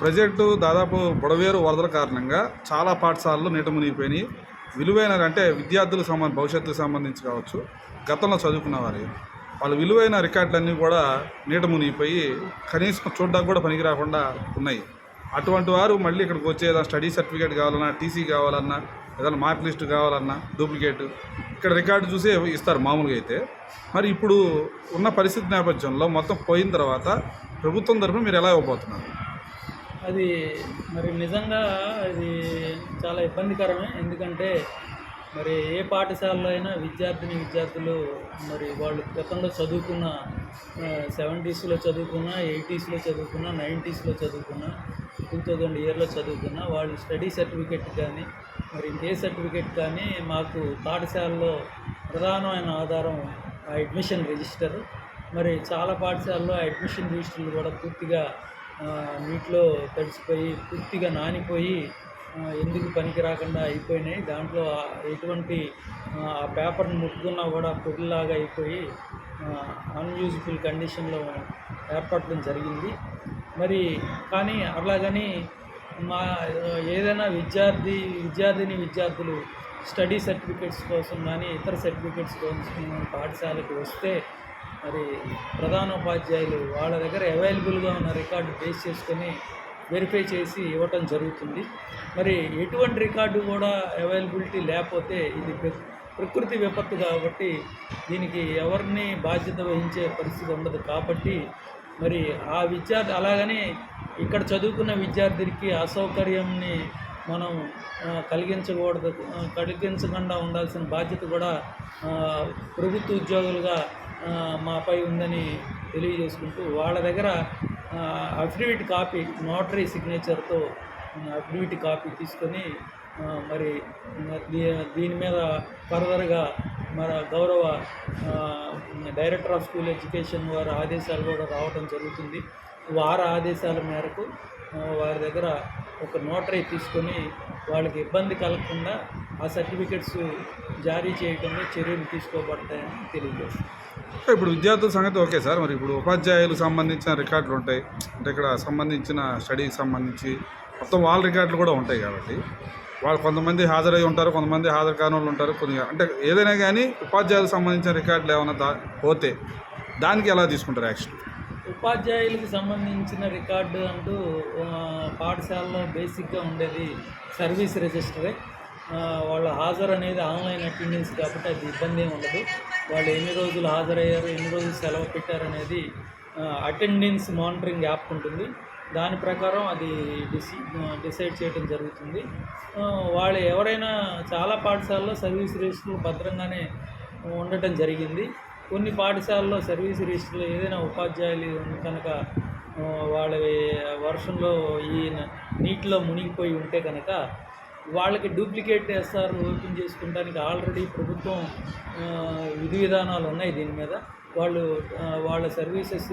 Present దాదాపు బుడవేరు వరదల కారణంగా చాలా పాఠశాలలు నీట మునిగిపోయినాయి. విలువైన అంటే విద్యార్థులకు సంబంధ భవిష్యత్తుకు సంబంధించి కావచ్చు గతంలో చదువుకున్న వారి. వాళ్ళ విలువైన రికార్డులన్నీ కూడా నీట మునిగిపోయి కనీసం చూడడానికి కూడా పనికి రాకుండా ఉన్నాయి. అటువంటి వారు మళ్ళీ ఇక్కడికి వచ్చే ఏదైనా స్టడీ సర్టిఫికేట్ కావాలన్నా టీసీ కావాలన్నా ఏదైనా మార్క్ లిస్ట్ కావాలన్నా డూప్లికేట్ ఇక్కడ రికార్డు చూసి ఇస్తారు మామూలుగా అయితే. మరి ఇప్పుడు ఉన్న పరిస్థితి నేపథ్యంలో మొత్తం పోయిన తర్వాత ప్రభుత్వం తరఫున మీరు ఎలా ఇవ్వబోతున్నారు? అది మరి నిజంగా అది చాలా ఇబ్బందికరమే. ఎందుకంటే మరి ఏ పాఠశాలలో అయినా విద్యార్థిని విద్యార్థులు మరి వాళ్ళు గతంలో చదువుకున్న సెవెంటీస్లో చదువుకున్న ఎయిటీస్లో చదువుకున్న నైంటీస్లో చదువుకున్న టూ థౌజండ్ ఇయర్లో చదువుకున్న వాళ్ళు స్టడీ సర్టిఫికెట్ కానీ మరి ఇంకే సర్టిఫికెట్ కానీ మాకు పాఠశాలలో ప్రధానమైన ఆధారం ఆ అడ్మిషన్ రిజిస్టర్. మరి చాలా పాఠశాలలో ఆ అడ్మిషన్ రిజిస్టర్లు కూడా పూర్తిగా నీటిలో తడిసిపోయి పూర్తిగా నానిపోయి ఎందుకు పనికి రాకుండా అయిపోయినాయి. దాంట్లో ఎటువంటి ఆ, పేపర్ని ముట్టుకున్నా కూడా పొడిలాగా అయిపోయి అన్యూజబుల్ కండిషన్లో ఏర్పడడం జరిగింది. మరి కానీ అలాగని మా ఏదైనా విద్యార్థి విద్యార్థిని విద్యార్థులు స్టడీ సర్టిఫికేట్స్ కోసం కానీ ఇతర సర్టిఫికేట్స్ కోసం పాఠశాలకు వస్తే మరి ప్రధానోపాధ్యాయులు వాళ్ళ దగ్గర అవైలబుల్గా ఉన్న రికార్డు బేస్ చేసుకొని వెరిఫై చేసి ఇవ్వటం జరుగుతుంది. మరి ఎటువంటి రికార్డు కూడా అవైలబిలిటీ లేకపోతే ఇది ప్ర- ప్రకృతి విపత్తు కాబట్టి దీనికి ఎవరిని బాధ్యత వహించే పరిస్థితి ఉండదు. కాబట్టి మరి ఆ విద్యార్థి అలాగని ఇక్కడ చదువుకున్న విద్యార్థికి అసౌకర్యంని మనం కలిగించకూడదు కలిగించకుండా ఉండాల్సిన బాధ్యత కూడా ప్రభుత్వ ఉద్యోగులుగా మాపై ఉందని తెలియజేసుకుంటూ వాళ్ళ దగ్గర అఫిడవిట్ కాపీ నోటరీ సిగ్నేచర్తో అఫిడవిట్ కాపీ తీసుకొని మరి దీ- దీని మీద ఫర్దర్గా మన గౌరవ డైరెక్టర్ ఆఫ్ స్కూల్ ఎడ్యుకేషన్ వారి ఆదేశాలు కూడా రావడం జరుగుతుంది. వారి ఆదేశాల మేరకు వారి దగ్గర ఒక నోటరీ తీసుకొని వాళ్ళకి ఇబ్బంది కలగకుండా ఆ సర్టిఫికెట్స్ జారీ చేయడంలో చర్యలు తీసుకోబడతాయని తెలియజేస్తుంది ఇప్పుడు విద్యార్థుల సంగతి ఓకే సార్ మరి ఇప్పుడు ఉపాధ్యాయులకు సంబంధించిన రికార్డులు ఉంటాయి. అంటే ఇక్కడ సంబంధించిన స్టడీకి సంబంధించి మొత్తం వాళ్ళ రికార్డులు కూడా ఉంటాయి కాబట్టి వాళ్ళు కొంతమంది హాజరై ఉంటారు కొంతమంది హాజరు కాని వాళ్ళు ఉంటారు కొన్ని అంటే ఏదైనా కానీ ఉపాధ్యాయులకు సంబంధించిన రికార్డులు ఏమైనా దా పోతే దానికి ఎలా తీసుకుంటారు యాక్షన్? ఉపాధ్యాయులకు సంబంధించిన రికార్డు అంటూ పాఠశాలలో బేసిక్గా ఉండేది సర్వీస్ రిజిస్టరే. వాళ్ళ హాజరు అనేది ఆన్లైన్ అటెండెన్స్ కాబట్టి అది ఇబ్బంది ఏమి ఉండదు. వాళ్ళు ఎన్ని రోజులు హాజరయ్యారు ఎన్ని రోజులు సెలవు పెట్టారు అనేది అటెండెన్స్ మానిటరింగ్ యాప్ ఉంటుంది. దాని ప్రకారం అది డిసి డిసైడ్ చేయడం జరుగుతుంది. వాళ్ళు ఎవరైనా చాలా పాఠశాలలో సర్వీస్ రిజిస్టర్లు భద్రంగానే ఉండటం జరిగింది. కొన్ని పాఠశాలలో సర్వీస్ రిజిస్టర్లు ఏదైనా ఉపాధ్యాయులు కనుక వాళ్ళ వర్షంలో ఈ నీటిలో మునిగిపోయి ఉంటే కనుక వాళ్ళకి డూప్లికేట్ ఎస్ఆర్ ఓపెన్ చేసుకోవడానికి ఆల్రెడీ ప్రభుత్వం విధి విధానాలు ఉన్నాయి దీని మీద. వాళ్ళు వాళ్ళ సర్వీసెస్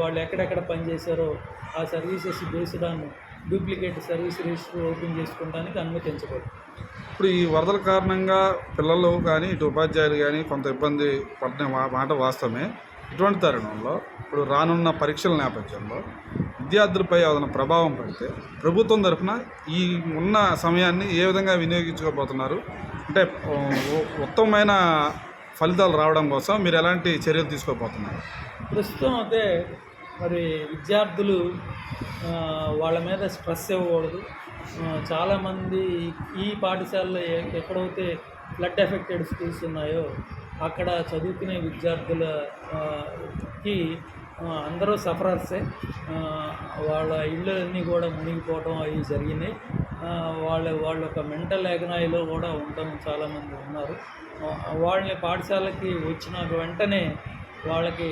వాళ్ళు ఎక్కడెక్కడ పనిచేశారో ఆ services based on duplicate service register open చేసుకోవడానికి అనుమతించబడుతుంది. ఇప్పుడు ఈ వరదల కారణంగా పిల్లలు కానీ ఇటు ఉపాధ్యాయులు కానీ కొంత ఇబ్బంది పడిన మాట వాస్తవమే. ఇటువంటి తరుణంలో ఇప్పుడు రానున్న పరీక్షల నేపథ్యంలో విద్యార్థులపై ఏదైనా ప్రభావం పడితే ప్రభుత్వం తరఫున ఈ ఉన్న సమయాన్ని ఏ విధంగా వినియోగించుకోబోతున్నారు? అంటే ఉత్తమమైన ఫలితాలు రావడం కోసం మీరు ఎలాంటి చర్యలు తీసుకోబోతున్నారు? ప్రస్తుతం అయితే మరి విద్యార్థులు వాళ్ళ మీద స్ట్రెస్ ఇవ్వకూడదు. చాలామంది ఈ పాఠశాలలో ఎక్కడైతే ఫ్లడ్ ఎఫెక్టెడ్ స్కూల్స్ ఉన్నాయో అక్కడ చదువుకునే విద్యార్థులకి అందరూ సఫరర్సే. వాళ్ళ ఇళ్ళన్నీ కూడా మునిగిపోవడం అవి జరిగినాయి. వాళ్ళ వాళ్ళ యొక్క మెంటల్ ఎగనాయిలో కూడా ఉండడం చాలామంది ఉన్నారు. వాళ్ళని పాఠశాలకి వచ్చిన వెంటనే వాళ్ళకి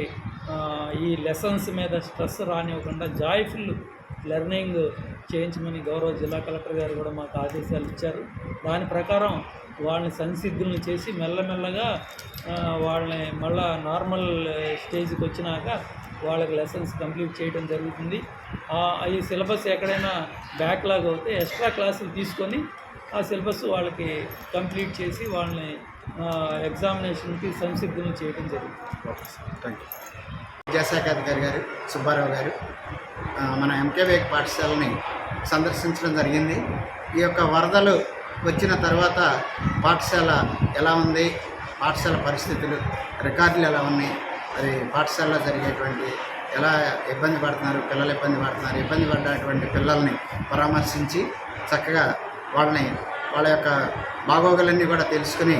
ఈ లెసన్స్ మీద స్ట్రెస్ రానివ్వకుండా జాయ్ఫుల్ లెర్నింగ్ చేయించమని గౌరవ జిల్లా కలెక్టర్ గారు కూడా మాకు ఆదేశాలు ఇచ్చారు. దాని ప్రకారం వాళ్ళని సంసిద్ధులను చేసి మెల్లమెల్లగా వాళ్ళని మళ్ళా నార్మల్ స్టేజ్కి వచ్చినాక వాళ్ళకి లెసన్స్ కంప్లీట్ చేయడం జరుగుతుంది. ఆ, ఈ సిలబస్ ఎక్కడైనా బ్యాక్లాగ్ అవుతే ఎక్స్ట్రా క్లాసులు తీసుకొని ఆ సిలబస్ వాళ్ళకి కంప్లీట్ చేసి వాళ్ళని ఎగ్జామినేషన్కి సంసిద్ధులను చేయడం జరుగుతుంది. Okay sir. Thank you. విద్యాశాఖ అధికారి గారు సుబ్బారావు గారు మన మన ఎంకేవేక్ పాఠశాలని సందర్శించడం జరిగింది. ఈ యొక్క వరదలు వచ్చిన తర్వాత పాఠశాల ఎలా ఉంది? పాఠశాల పరిస్థితులు రికార్డులు ఎలా ఉన్నాయి? మరి పాఠశాలలో జరిగేటువంటి ఎలా ఇబ్బంది పడుతున్నారు? పిల్లలు ఇబ్బంది పడుతున్నారు? ఇబ్బంది పడ్డటువంటి పిల్లల్ని పరామర్శించి చక్కగా వాళ్ళని వాళ్ళ యొక్క బాగోగులన్నీ కూడా తెలుసుకుని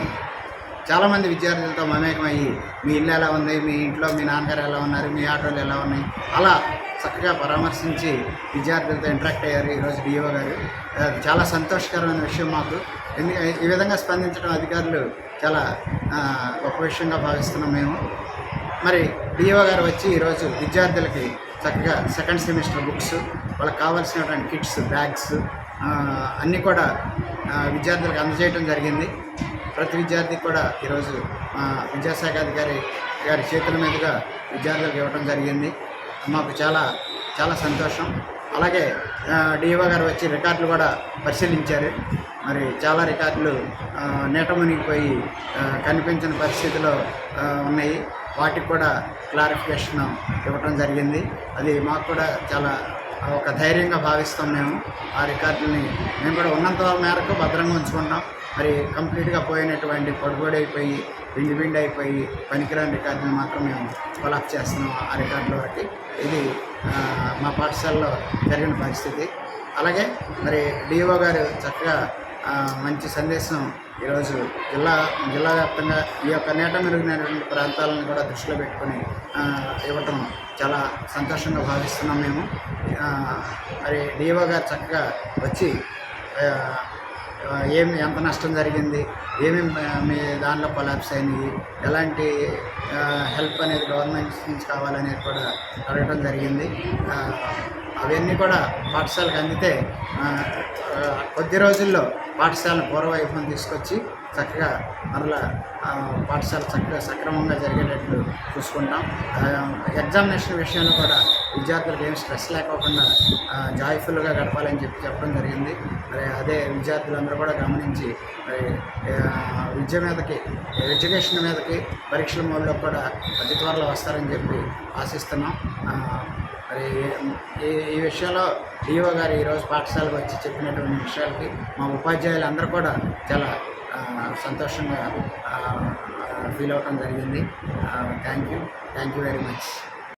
చాలామంది విద్యార్థులతో మమేకమయ్యి మీ ఇల్లు ఎలా ఉంది? మీ ఇంట్లో మీ నాన్నగారు ఎలా ఉన్నారు? మీ ఆటోలు ఎలా ఉన్నాయి? అలా చక్కగా పరామర్శించి విద్యార్థులతో ఇంటరాక్ట్ అయ్యారు ఈరోజు డిఓ గారు. చాలా సంతోషకరమైన విషయం మాకు. ఎందుకంటే ఈ విధంగా స్పందించడం అధికారులు చాలా గొప్ప విషయంగా భావిస్తున్నాం మేము. మరి డిఓ గారు వచ్చి ఈరోజు విద్యార్థులకి చక్కగా సెకండ్ సెమిస్టర్ బుక్స్ వాళ్ళకి కావాల్సినటువంటి కిట్స్ బ్యాగ్స్ అన్నీ కూడా విద్యార్థులకు అందజేయడం జరిగింది. ప్రతి విద్యార్థికి కూడా ఈరోజు మా విద్యాశాఖ అధికారి గారి చేతుల మీదుగా విద్యార్థులకు ఇవ్వడం జరిగింది. మాకు చాలా చాలా సంతోషం. అలాగే డిఓ గారు వచ్చి రికార్డులు కూడా పరిశీలించారు. మరి చాలా రికార్డులు ఆ, నీట మునిగిపోయి కనిపించని పరిస్థితిలో ఉన్నాయి. వాటికి కూడా క్లారిఫికేషన్ ఇవ్వటం జరిగింది. అది మాకు కూడా చాలా ఒక ధైర్యంగా భావిస్తాం మేము. ఆ రికార్డుల్ని మేము కూడా ఉన్నంత మేరకు భద్రంగా ఉంచుకుంటాం మరి కంప్లీట్గా పోయినటువంటి పొడిపొడి అయిపోయి పిండి పిండి అయిపోయి పనికిరాని రికార్డుని మాత్రం మేము కొలాప్ చేస్తున్నాం ఆ రికార్డుల వరకు. ఇది మా పాఠశాలలో జరిగిన పరిస్థితి. అలాగే మరి డిఓ గారు చక్కగా మంచి సందేశం ఈరోజు జిల్లా జిల్లా వ్యాప్తంగా ఈ యొక్క నేట మెరుగునటువంటి ప్రాంతాలను కూడా దృష్టిలో పెట్టుకొని ఇవ్వటం చాలా సంతోషంగా భావిస్తున్నాం మేము. మరి డిఓ గారు చక్కగా వచ్చి ఏమి ఎంత నష్టం జరిగింది ఏమేమి మీ దానిలో కొలాప్స్ అయినాయి ఎలాంటి హెల్ప్ అనేది గవర్నమెంట్ నుంచి కావాలనేది కూడా అడగడం జరిగింది. అవన్నీ కూడా పాఠశాలకు అందితే కొద్ది రోజుల్లో పాఠశాలను పూర్వవైభవం తీసుకొచ్చి చక్కగా మరలా పాఠశాల చక్కగా సక్రమంగా జరిగేటట్లు చూసుకుంటాం. ఎగ్జామినేషన్ విషయంలో కూడా విద్యార్థులకు ఏం స్ట్రెస్ లేకోకుండా జాయ్ఫుల్గా గడపాలని చెప్పి చెప్పడం జరిగింది. మరి అదే విద్యార్థులందరూ కూడా గమనించి మరి విద్య మీదకి ఎడ్యుకేషన్ మీదకి పరీక్షల మూలలో కూడా అతి త్వరలో వస్తారని చెప్పి ఆశిస్తున్నాం. మరి ఈ ఈ విషయంలో డిఓ గారు ఈరోజు పాఠశాలకు వచ్చి చెప్పినటువంటి విషయాలకి మా ఉపాధ్యాయులు అందరూ కూడా చాలా సంతోషంగా ఫీల్ అవటం జరిగింది. Thank you thank you very much.